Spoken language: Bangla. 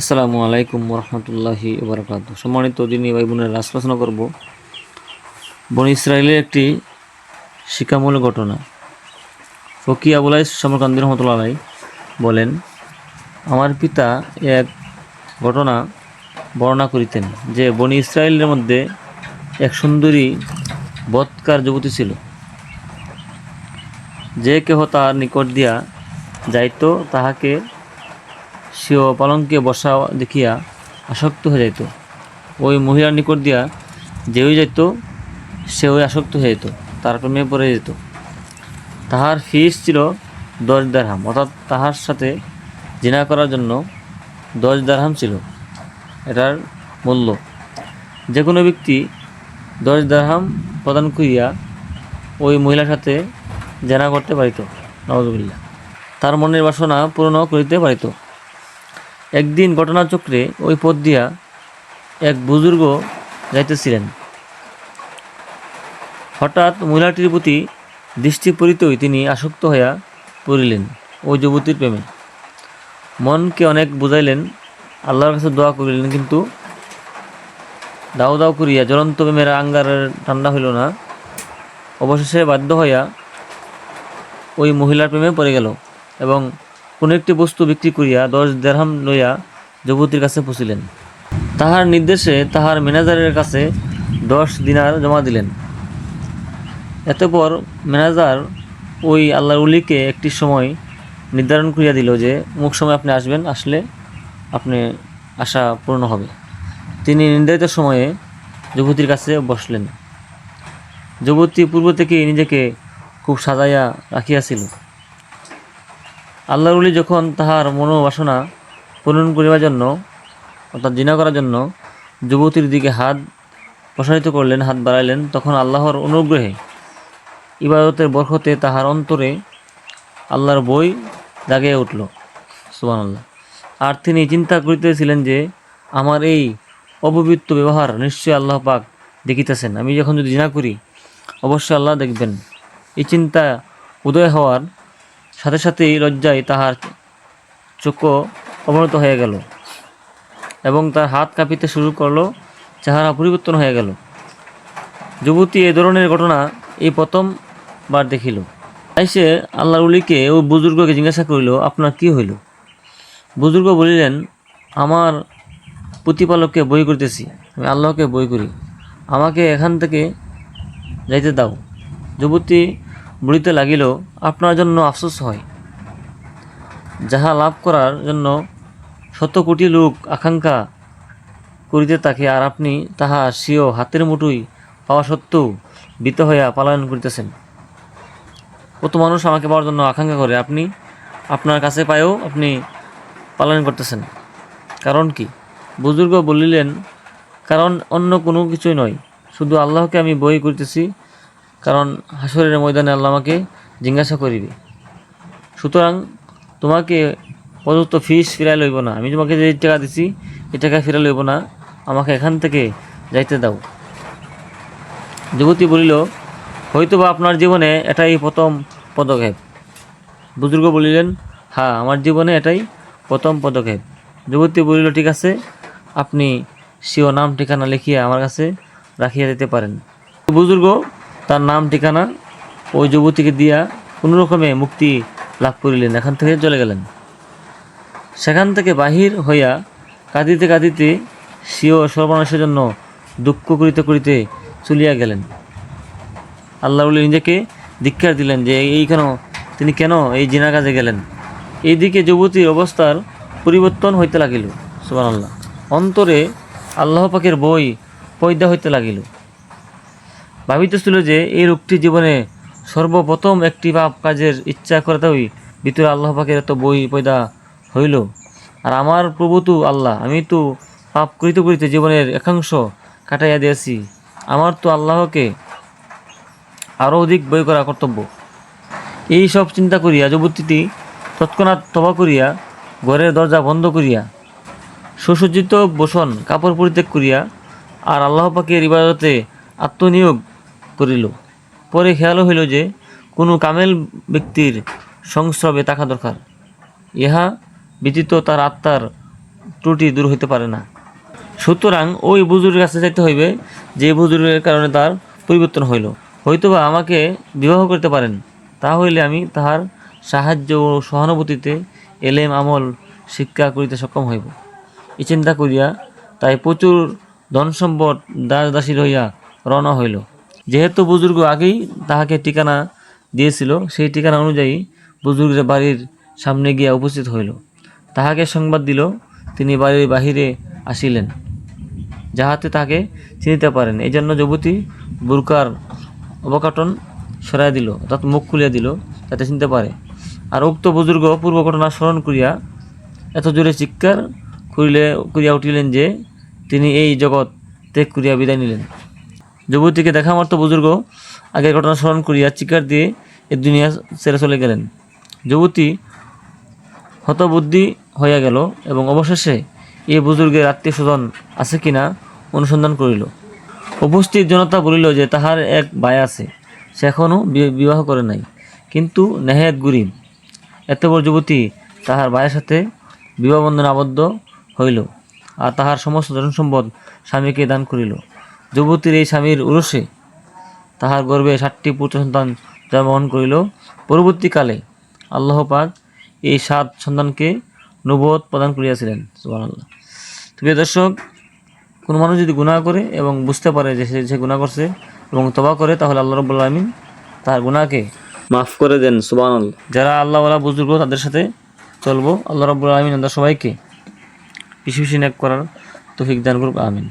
আসসালামু আলাইকুম রহমতুল্লাহি বারকাত সম্মানিত দিনী ভাই বোনের আলোচনা করব বন ইসরায়েলের একটি শিক্ষামূলক ঘটনা। ফকি আবুলাই সমরকান্দি রহমতুল্লাহ বলেন, আমার পিতা এক ঘটনা বর্ণনা করিতেন যে বনি ইসরায়েলের মধ্যে এক সুন্দরী বৎকার যুবতী ছিল। যে কেহ তার নিকট দিয়া যাইত, তাহাকে সেও পালঙ্কে বসা দেখিয়া আসক্ত হয়ে যাইত। ওই মহিলার নিকট দিয়া যেই যাইত, সেও আসক্ত হয়ে যেত তার প্রেমে পড়ে যেত তাহার ফিস ছিল দশ দারহাম অর্থাৎ তাহার সাথে জিনা করার জন্য দশ দারহাম ছিল। এটার মূল্য। যে কোনো ব্যক্তি দশ দারহাম প্রদান করিয়া ওই মহিলার সাথে জেনা করতে পারিত নওয়াজবিল্লা তার মনের বাসনা পূর্ণ করিতে পারিত। একদিন ঘটনাচক্রে ওই পথ দিয়া এক বুজুর্গ যাইতেছিলেন। হঠাৎ মহিলাটির প্রতি দৃষ্টি পড়িতেই তিনি আসক্ত হইয়া পড়িলেন ওই যুবতীর প্রেমে। মনকে অনেক বুঝাইলেন, আল্লাহর কাছে দোয়া করিলেন, কিন্তু দাও দাও করিয়া জ্বলন্ত প্রেমের আঙ্গারের ঠান্ডা হইল না। অবশেষে বাধ্য হইয়া ওই মহিলার প্রেমে পড়ে গেল এবং কোনো একটি বস্তু বিক্রি করিয়া দশ দেড়হাম লইয়া যুবতীর কাছে পুষিলেন তাহার নির্দেশে তাহার ম্যানেজারের কাছে দশ দিনার জমা দিলেন। এতপর ম্যানেজার ওই আল্লাহর উলিকে একটি সময় নির্ধারণ করিয়া দিল যে মুখ সময় আপনি আসবেন, আসলে আপনি আশা পূর্ণ হবে। তিনি নির্ধারিত সময়ে যুবতীর কাছে বসলেন। যুবতী পূর্ব থেকেই নিজেকে খুব সাজাইয়া রাখিয়াছিল। আল্লাহর উলি যখন তাহার মনোবাসনা পূরণ করিবার জন্য, অর্থাৎ জিনা করার জন্য যুবতীর দিকে হাত প্রসারিত করলেন, হাত বাড়াইলেন, তখন আল্লাহর অনুগ্রহে, ইবাদতের বরকতে তাহার অন্তরে আল্লাহর বই জাগিয়ে উঠল। সুবান আল্লাহ আর তিনি চিন্তা করিতেছিলেন যে, আমার এই অপবিত্র ব্যবহার নিশ্চয়ই আল্লাহ পাক দেখিতেছেন। আমি যখন যদি জিনা করি, অবশ্যই আল্লাহ দেখবেন। এই চিন্তা উদয় হওয়ার সাথে সাথেই লজ্জায় তাহার চোখ অবনত হয়ে গেল এবং তার হাত কাঁপিতে শুরু করল, চেহারা পরিবর্তন হয়ে গেল। যুবতী এ ধরনের ঘটনা এই প্রথমবার দেখিল। তাই সে আল্লাহর উলিকে ও বুজুর্গকে জিজ্ঞাসা করিল, আপনার কি হইল? বুজুর্গ বলিলেন, আমার প্রতিপালককে বই করিতেছি, আমি আল্লাহকে বই করি। আমাকে এখান থেকে যাইতে দাও। যুবতী বলিতে লাগিল আপনার জন্য আফসোস হয়। যাহা লাভ করার জন্য শত কোটি লোক আকাঙ্ক্ষা করিতে থাকে, আর আপনি তাহা স্বীয় হাতের মুঠুই পাওয়া সত্ত্বেও বিত হইয়া পালায়ন করিতেছেন। কত মানুষ আমাকে পাওয়ার জন্য আকাঙ্ক্ষা করে, আপনি আপনার কাছে পায়েও আপনি পালন করতেছেন। কারণ কি? বুজুর্গ বলিলেন, কারণ অন্য কোনো কিছুই নয়, শুধু আল্লাহকে আমি বই করিতেছি কারণ হাসরের ময়দানে আল্লাহ আমাকে জিজ্ঞাসা করিবে। সুতরাং তোমাকে প্রদত্ত ফিস ফিরাই লইব না। আমি তোমাকে যে টাকা দিছি এই টাকা ফিরাই লইব না। আমাকে এখান থেকে যাইতে দাও। যুবতী বলিল, হয়তোবা আপনার জীবনে এটাই প্রথম পদক্ষেপ। বুজুর্গ বলিলেন হ্যাঁ আমার জীবনে এটাই প্রথম পদক্ষেপ। যুবতী বলিল, ঠিক আছে, আপনি সিও নাম ঠিকানা লিখিয়া আমার কাছে রাখিয়া দিতে পারেন। বুজুর্গ তার নাম, ঠিকানা, ওই যুবতীকে দিয়া কোনো রকমে মুক্তি লাভ করিলেন, এখান থেকে চলে গেলেন। সেখান থেকে বাহির হইয়া কাঁদিতে কাঁদিতে সিও সর্বনাশের জন্য দুঃখ করিতে করিতে চলিয়া গেলেন। আল্লাহ নিজেকে ধিক্ষার দিলেন যে এই কেন, তিনি কেন এই জিনা কাজে গেলেন? এইদিকে যুবতীর অবস্থার পরিবর্তন হইতে লাগিল সুবান আল্লাহ অন্তরে আল্লাহ পাকের বই পয়দা হইতে লাগিল। ভাবিতেছিল যে এই রোগটি জীবনে সর্বপ্রথম একটি পাপ কাজের ইচ্ছা করতেই ভিতরে আল্লাহ পাকের এত বই পয়দা হইল। আর আমার প্রভু তো আল্লাহ, আমি তো পাপ করিতে করিতে জীবনের একাংশ কাটাইয়া দিয়েছি। আমার তো আল্লাহকে আরও অধিক বই করা কর্তব্য। এই সব চিন্তা করিয়া, যুবতীটি তৎক্ষণাৎ তবা করিয়া ঘরের দরজা বন্ধ করিয়া সুসজ্জিত বসন, কাপড় পরিত্যাগ করিয়া, আর আল্লাহ পাকের ইবাদতে আত্মনিয়োগ করিল। পরে খেয়াল হইল যে কোনো কামেল ব্যক্তির সংস্রবে থাকা দরকার। ইহা ব্যতীত তার আত্মার ত্রুটি দূর হইতে পারে না। সুতরাং ওই বুজুর্গের কাছে যাইতে হইবে যে বুজুর্গের কারণে তার পরিবর্তন হইল। হয়তোবা আমাকে বিবাহ করতে পারেন, তা হইলে আমি তাহার সাহায্য ও সহানুভূতিতে এলেম, আমল, শিক্ষা করিতে সক্ষম হইব। এই চিন্তা করিয়া তাই প্রচুর ধন সম্পদ দাস দাসী রইয়া রওনা হইল। যেহেতু বুজুর্গ আগেই তাহাকে ঠিকানা দিয়েছিল, সেই ঠিকানা অনুযায়ী বুজুর্গের বাড়ির সামনে গিয়া উপস্থিত হইল। তাহাকে সংবাদ দিল, তিনি বাড়ির বাহিরে আসিলেন, যাহাতে তাকে চিনিতে পারেন। এই জন্য যুবতী বুরকার অবকাটন সরাই দিল, অর্থাৎ মুখ খুলিয়া দিল, যাতে চিনতে পারে। আর উক্ত বুজুর্গ পূর্ব ঘটনা স্মরণ করিয়া এত জোরে চিৎকার করিলে করিয়া উঠিলেন যে, তিনি এই জগৎ ত্যাগ করিয়া বিদায় নিলেন। যুবতীকে দেখা মাত্র বুজুর্গ আগের ঘটনা স্মরণ করিয়া চিকার দিয়ে এ দুনিয়া ছেড়ে চলে গেলেন। যুবতী হতবুদ্ধি হইয়া গেল এবং অবশেষে এ বুজুর্গের আত্মীয় স্বজন আছে কিনা অনুসন্ধান করিল। উপস্থিত জনতা বলিল যে তাহার এক ভাই আছে, সে এখনও বিবাহ করে নাই। কিন্তু নেহায়ত গরিব এত বড় যুবতী তাহার ভাইয়ের সাথে বিবাহ বন্ধনে আবদ্ধ হইল আর তাহার সমস্ত ধনসম্পদ স্বামীকে দান করিল। যুবতীর এই স্বামীর উরসে তাহার গর্ভে ষাটটি পুত্র সন্তান জন্মগ্রহণ করিল। পরবর্তীকালে আল্লাহ পাক এই সাত সন্তানকে নবদ প্রদান করিয়াছিলেন, সুবহানাল্লাহ। তো প্রিয় দর্শক, কোনো মানুষ যদি গুনাহ করে এবং বুঝতে পারে যে সে গুনাহ করছে এবং তবা করে, তাহলে আল্লাহ রব্বুল আলমিন তার গুনাহকে মাফ করে দেন, সুবহানাল্লাহ। যারা আল্লাহওয়ালা বুজুর্গ, তাদের সাথে চলবো। আল্লাহ রব্বুল আলমিন আমরা সবাইকে বেশি বেশি ন্যাক করার তৌফিক দান করুক, আমিন।